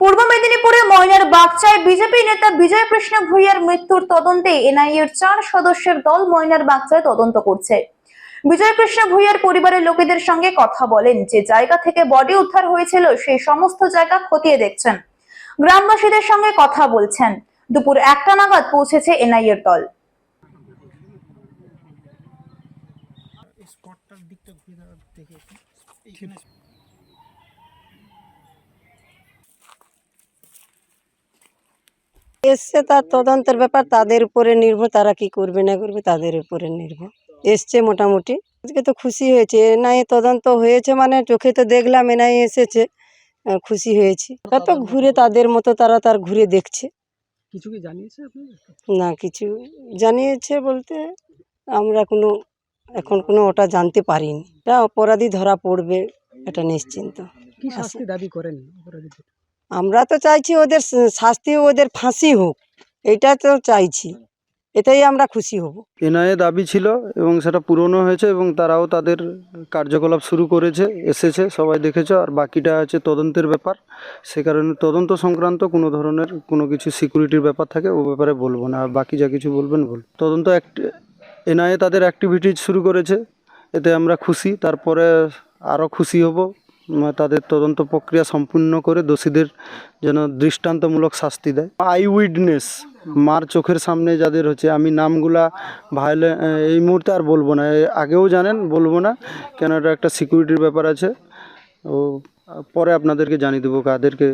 পূর্ব মেদিনীপুরে ময়নার বাগচায় বিজেপি নেতা বিজয় কৃষ্ণ ভূঁইয়ার মৃত্যুর তদন্তে এনআইএর চার সদস্যের দল ময়নার বাগচায় তদন্ত করছে। বিজয় কৃষ্ণ ভূঁইয়ার পরিবারের লোকেদের সঙ্গে কথা বলেন, যে জায়গা থেকে বডি উদ্ধার হয়েছিল সেই সমস্ত জায়গা খতিয়ে দেখছেন। গ্রামবাসীদের সঙ্গে কথা বলছেন। দুপুর একটা নাগাদ পৌঁছেছে এনআইএর দল একটু। এইখানে এসছে তার তদন্তের ব্যাপার তাদের উপরে নির্ভর তারা কি করবে না করবে তাদের উপরে নির্ভর। এসছে মোটামুটি। আজকে তো খুশি হয়েছে। এনআইএ তদন্ত হয়েছে মানে চোখে তো দেখলাম এনআইএ এসেছে খুশি হয়েছি। তো ঘুরে তাদের মতো তারা তার ঘুরে দেখছে। কিছু কি জানিয়েছে না কিছু জানিয়েছে বলতে আমরা কোনো এখন কোনো ওটা জানতে পারিনি। এটা অপরাধী ধরা পড়বে এটা নিশ্চিন্ত। দাবি করেন আমরা তো চাইছি ওদের শাস্তি ওদের ফাঁসি হোক, এটা তো চাইছি। এটাই আমরা খুশি হব। এনআইএ দাবি ছিল এবং সেটা পূরণও হয়েছে এবং তারাও তাদের কার্যকলাপ শুরু করেছে, এসেছে, সবাই দেখেছে, আর বাকিটা আছে তদন্তের ব্যাপার। সে কারণে তদন্ত সংক্রান্ত কোনো ধরনের কোনো কিছু সিকিউরিটির ব্যাপার থাকে, ও ব্যাপারে বলব না। আর বাকি যা কিছু বলবেন বল তদন্ত এনআইএ তাদের অ্যাক্টিভিটিজ শুরু করেছে, এতে আমরা খুশি, তারপরে আরও খুশি হব। তাদের তদন্ত প্রক্রিয়া সম্পূর্ণ করে দোষীদের যেন দৃষ্টান্তমূলক শাস্তি দেয়। আই উইডনেস মার চোখের সামনে যাদের হচ্ছে, আমি নামগুলা ভায়োলে এই মুহূর্তে আর বলব না আগেও জানেন, বলব না, কেন একটা সিকিউরিটির ব্যাপার আছে। ও, পরে আপনাদেরকে জানিয়ে দেবো কাদেরকে